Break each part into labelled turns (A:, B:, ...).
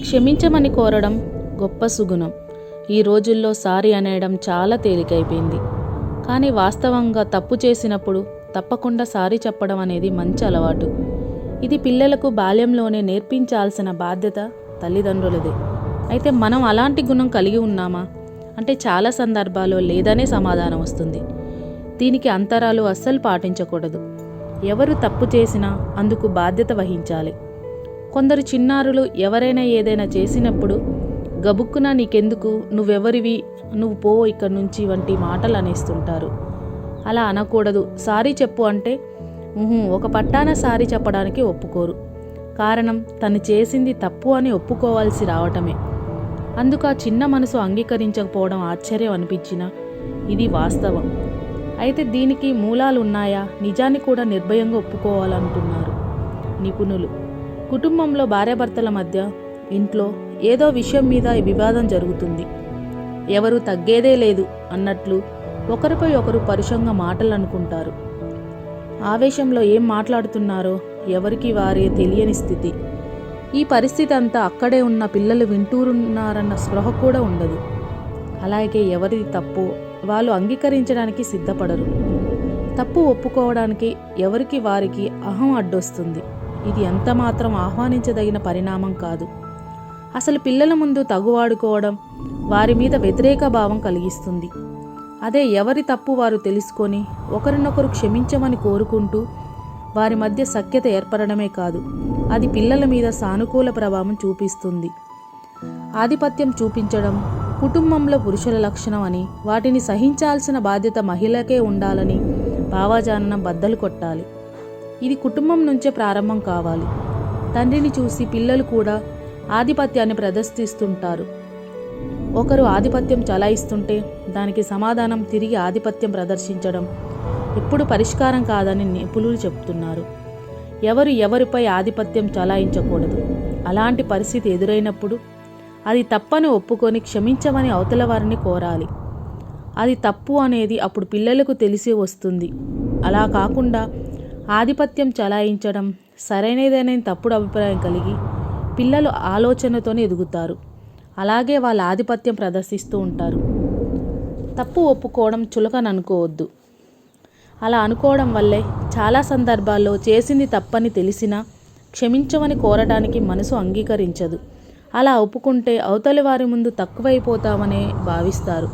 A: క్షమించమని కోరడం గొప్ప సుగుణం. ఈ రోజుల్లో సారీ అనేయడం చాలా తేలికైపోయింది. కానీ వాస్తవంగా తప్పు చేసినప్పుడు తప్పకుండా సారీ చెప్పడం అనేది మంచి అలవాటు. ఇది పిల్లలకు బాల్యంలోనే నేర్పించాల్సిన బాధ్యత తల్లిదండ్రులదే. అయితే మనం అలాంటి గుణం కలిగి ఉన్నామా? అంటే చాలా సందర్భాల్లో లేదనే సమాధానం వస్తుంది. దీనికి అంతరాలు అస్సలు పాటించకూడదు. ఎవరు తప్పు చేసినా అందుకు బాధ్యత వహించాలి. కొందరు చిన్నారులు ఎవరైనా ఏదైనా చేసినప్పుడు గబుక్కున నీకెందుకు? నువ్వెవరివి? నువ్వు పో ఇక్కడి నుంచి వంటి మాటలు అనేస్తుంటారు. అలా అనకూడదు. సారీ చెప్పు అంటే ఒక పట్టాన సారీ చెప్పడానికి ఒప్పుకోరు. కారణం తను చేసింది తప్పు అని ఒప్పుకోవాల్సి రావటమే. అందుకు ఆ చిన్న మనసు అంగీకరించకపోవడం ఆశ్చర్యం అనిపించినా ఇది వాస్తవం. అయితే దీనికి మూలాలు ఉన్నాయా నిజాన్ని కూడా నిర్భయంగా ఒప్పుకోవాలంటున్నారు నిపుణులు. కుటుంబంలో భార్యాభర్తల మధ్య ఇంట్లో ఏదో విషయం మీద వివాదం జరుగుతుంది. ఎవరు తగ్గేదే లేదు అన్నట్లు ఒకరిపై ఒకరు పరుషంగా మాటలు అనుకుంటారు ఆవేశంలో ఏం మాట్లాడుతున్నారో ఎవరికి వారే తెలియని స్థితి. ఈ పరిస్థితి అంతా అక్కడే ఉన్న పిల్లలు వింటూరున్నారన్న స్పృహ కూడా ఉండదు. అలాగే ఎవరిది తప్పు వాళ్ళు అంగీకరించడానికి సిద్ధపడరు. తప్పు ఒప్పుకోవడానికి ఎవరికి వారికి అహం అడ్డొస్తుంది. ఇది ఎంత మాత్రం ఆహ్వానించదగిన పరిణామం కాదు. అసలు పిల్లల ముందు తగువాడుకోవడం వారి మీద వ్యతిరేక భావం కలిగిస్తుంది. అదే ఎవరి తప్పు వారు తెలుసుకొని ఒకరినొకరు క్షమించమని కోరుకుంటూ వారి మధ్య సఖ్యత ఏర్పడడమే కాదు అది పిల్లల మీద సానుకూల ప్రభావం చూపిస్తుంది. ఆధిపత్యం చూపించడం కుటుంబంలో పురుషుల లక్షణం అని వాటిని సహించాల్సిన బాధ్యత మహిళకే ఉండాలని భావాజానం బద్దలు కొట్టాలి. ఇది కుటుంబం నుంచే ప్రారంభం కావాలి. తండ్రిని చూసి పిల్లలు కూడా ఆధిపత్యాన్ని ప్రదర్శిస్తుంటారు. ఒకరు ఆధిపత్యం చలాయిస్తుంటే దానికి సమాధానం తిరిగి ఆధిపత్యం ప్రదర్శించడం ఎప్పుడు పరిష్కారం కాదని నిపుణులు చెప్తున్నారు. ఎవరు ఎవరిపై ఆధిపత్యం చలాయించకూడదు. అలాంటి పరిస్థితి ఎదురైనప్పుడు అది తప్పని ఒప్పుకొని క్షమించమని అవతల వారిని కోరాలి. అది తప్పు అనేది అప్పుడు పిల్లలకు తెలిసి వస్తుంది. అలా కాకుండా ఆధిపత్యం చలాయించడం సరైనదనే తప్పుడు అభిప్రాయం కలిగి పిల్లలు ఆలోచనతోనే ఎదుగుతారు. అలాగే వాళ్ళ ఆధిపత్యం ప్రదర్శిస్తూ ఉంటారు. తప్పు ఒప్పుకోవడం చులకని అనుకోవద్దు అలా అనుకోవడం వల్లే చాలా సందర్భాల్లో చేసింది తప్పని తెలిసినా క్షమించమని కోరడానికి మనసు అంగీకరించదు. అలా ఒప్పుకుంటే అవతలి వారి ముందు తక్కువైపోతామనే భావిస్తారు.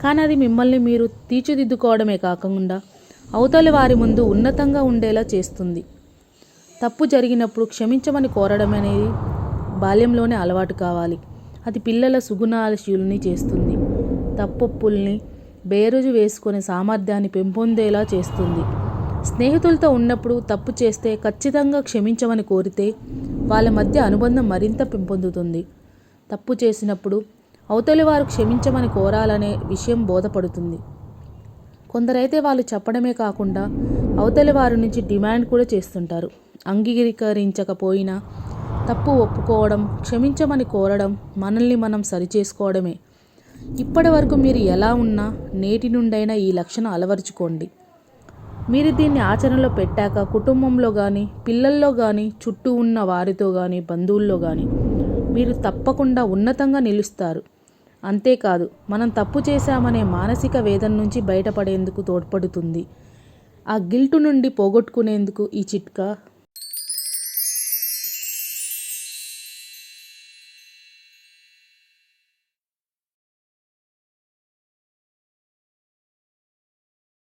A: కానీ అది మిమ్మల్ని మీరు తీర్చిదిద్దుకోవడమే కాకుండా అవతలి వారి ముందు ఉన్నతంగా ఉండేలా చేస్తుంది. తప్పు జరిగినప్పుడు క్షమించమని కోరడం అనేది బాల్యంలోనే అలవాటు కావాలి. అది పిల్లల సుగుణాలశీలుని చేస్తుంది. తప్పొప్పుల్ని బేరుజు వేసుకునే సామర్థ్యాన్ని పెంపొందేలా చేస్తుంది. స్నేహితులతో ఉన్నప్పుడు తప్పు చేస్తే ఖచ్చితంగా క్షమించమని కోరితే వాళ్ళ మధ్య అనుబంధం మరింత పెంపొందుతుంది. తప్పు చేసినప్పుడు అవతలి వారు క్షమించమని కోరాలనే విషయం బోధపడుతుంది. కొందరైతే వాళ్ళు చెప్పడమే కాకుండా అవతలి వారి నుంచి డిమాండ్ కూడా చేస్తుంటారు. అంగీకరించకపోయినా తప్పు ఒప్పుకోవడం క్షమించమని కోరడం మనల్ని మనం సరిచేసుకోవడమే. ఇప్పటి వరకు మీరు ఎలా ఉన్నా నేటి నుండైనా ఈ లక్షణం అలవరుచుకోండి. మీరు దీన్ని ఆచరణలో పెట్టాక కుటుంబంలో కానీ పిల్లల్లో కానీ చుట్టూ ఉన్న వారితో కానీ బంధువుల్లో కానీ మీరు తప్పకుండా ఉన్నతంగా నిలుస్తారు. అంతేకాదు మనం తప్పు చేశామనే మానసిక వేదన నుంచి బయటపడేందుకు తోడ్పడుతుంది. ఆ గిల్టు నుండి పోగొట్టుకునేందుకు ఈ చిట్కా